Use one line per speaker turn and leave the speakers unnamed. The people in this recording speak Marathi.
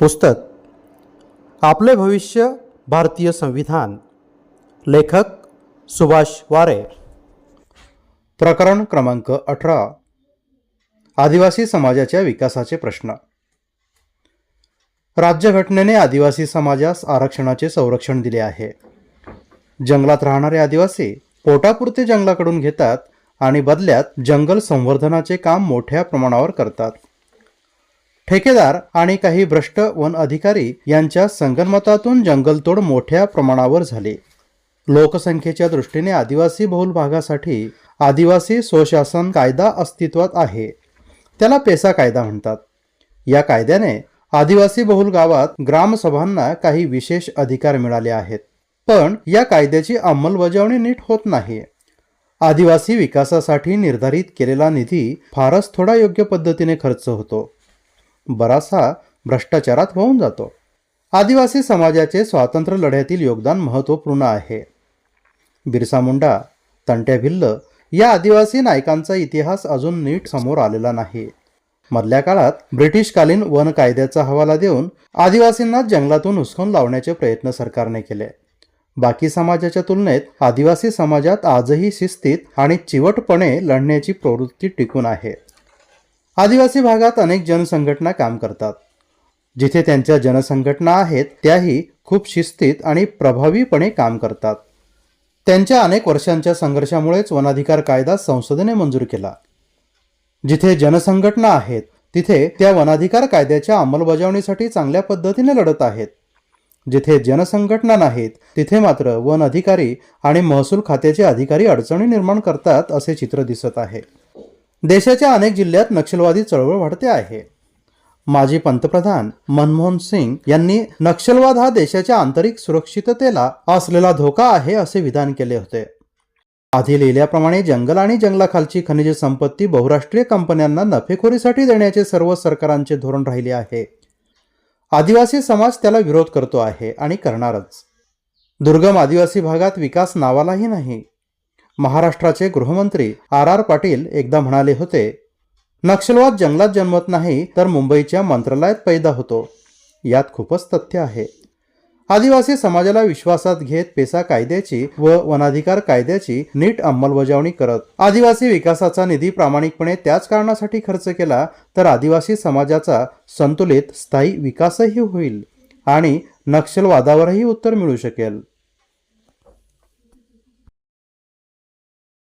पुस्तक आपले भविष्य भारतीय संविधान लेखक सुभाष वारे. प्रकरण क्रमांक अठरा आदिवासी समाजाच्या विकासाचे प्रश्न. राज्यघटनेने आदिवासी समाजास आरक्षणाचे संरक्षण दिले आहे. जंगलात राहणारे आदिवासी पोटापुरते जंगलाकडून घेतात आणि बदल्यात जंगल संवर्धनाचे काम मोठ्या प्रमाणावर करतात. ठेकेदार आणि काही भ्रष्ट वन अधिकारी यांच्या संगनमतातून जंगलतोड मोठ्या प्रमाणावर झाली. लोकसंख्येच्या दृष्टीने आदिवासी बहुल भागासाठी आदिवासी स्वशासन कायदा अस्तित्वात आहे. त्याला पेसा कायदा म्हणतात. या कायद्याने आदिवासी बहुल गावात ग्रामसभांना काही विशेष अधिकार मिळाले आहेत. पण या कायद्याची अंमलबजावणी नीट होत नाही. आदिवासी विकासासाठी निर्धारित केलेला निधी फारच थोडा योग्य पद्धतीने खर्च होतो. बराचसा भ्रष्टाचारात होऊन जातो. आदिवासी समाजाचे स्वातंत्र्य लढ्यातील योगदान महत्त्वपूर्ण आहे. बिरसा मुंडा तंट्या भिल्ल या आदिवासी नायकांचा इतिहास अजून नीट समोर आलेला नाही. मधल्या काळात ब्रिटिशकालीन वन कायद्याचा हवाला देऊन आदिवासींना जंगलातून हुसकून लावण्याचे प्रयत्न सरकारने केले. बाकी समाजाच्या तुलनेत आदिवासी समाजात आजही शिस्तीत आणि चिवटपणे लढण्याची प्रवृत्ती टिकून आहे. आदिवासी भागात अनेक जनसंघटना काम करतात. जिथे त्यांच्या जनसंघटना आहेत त्याही खूप शिस्तीत आणि प्रभावीपणे काम करतात. त्यांच्या अनेक वर्षांच्या संघर्षामुळेच वनाधिकार कायदा संसदेने मंजूर केला. जिथे जनसंघटना आहेत तिथे त्या वनाधिकार कायद्याच्या अंमलबजावणीसाठी चांगल्या पद्धतीने लढत आहेत. जिथे जनसंघटना नाहीत तिथे मात्र वन अधिकारी आणि महसूल खात्याचे अधिकारी अडचणी निर्माण करतात असे चित्र दिसत आहे. देशाच्या अनेक जिल्ह्यात नक्षलवादी चळवळ वाढते आहे. माजी पंतप्रधान मनमोहन सिंग यांनी नक्षलवाद हा देशाच्या आंतरिक सुरक्षिततेला असलेला धोका आहे असे विधान केले होते. आधी लिहिल्याप्रमाणे जंगल आणि जंगलाखालची खनिज संपत्ती बहुराष्ट्रीय कंपन्यांना नफेखोरीसाठी देण्याचे सर्व सरकारांचे धोरण राहिले आहे. आदिवासी समाज त्याला विरोध करतो आहे आणि करणारच. दुर्गम आदिवासी भागात विकास नावालाही नाही. महाराष्ट्राचे गृहमंत्री आर आर पाटील एकदा म्हणाले होते नक्षलवाद जंगलात जन्मत नाही तर मुंबईच्या मंत्रालयात पैदा होतो. यात खूपच तथ्य आहे. आदिवासी समाजाला विश्वासात घेत पेसा कायद्याची व वनाधिकार कायद्याची नीट अंमलबजावणी करत आदिवासी विकासाचा निधी प्रामाणिकपणे त्याच कारणासाठी खर्च केला तर आदिवासी समाजाचा संतुलित स्थायी विकासही होईल आणि नक्षलवादावरही उत्तर मिळू शकेल.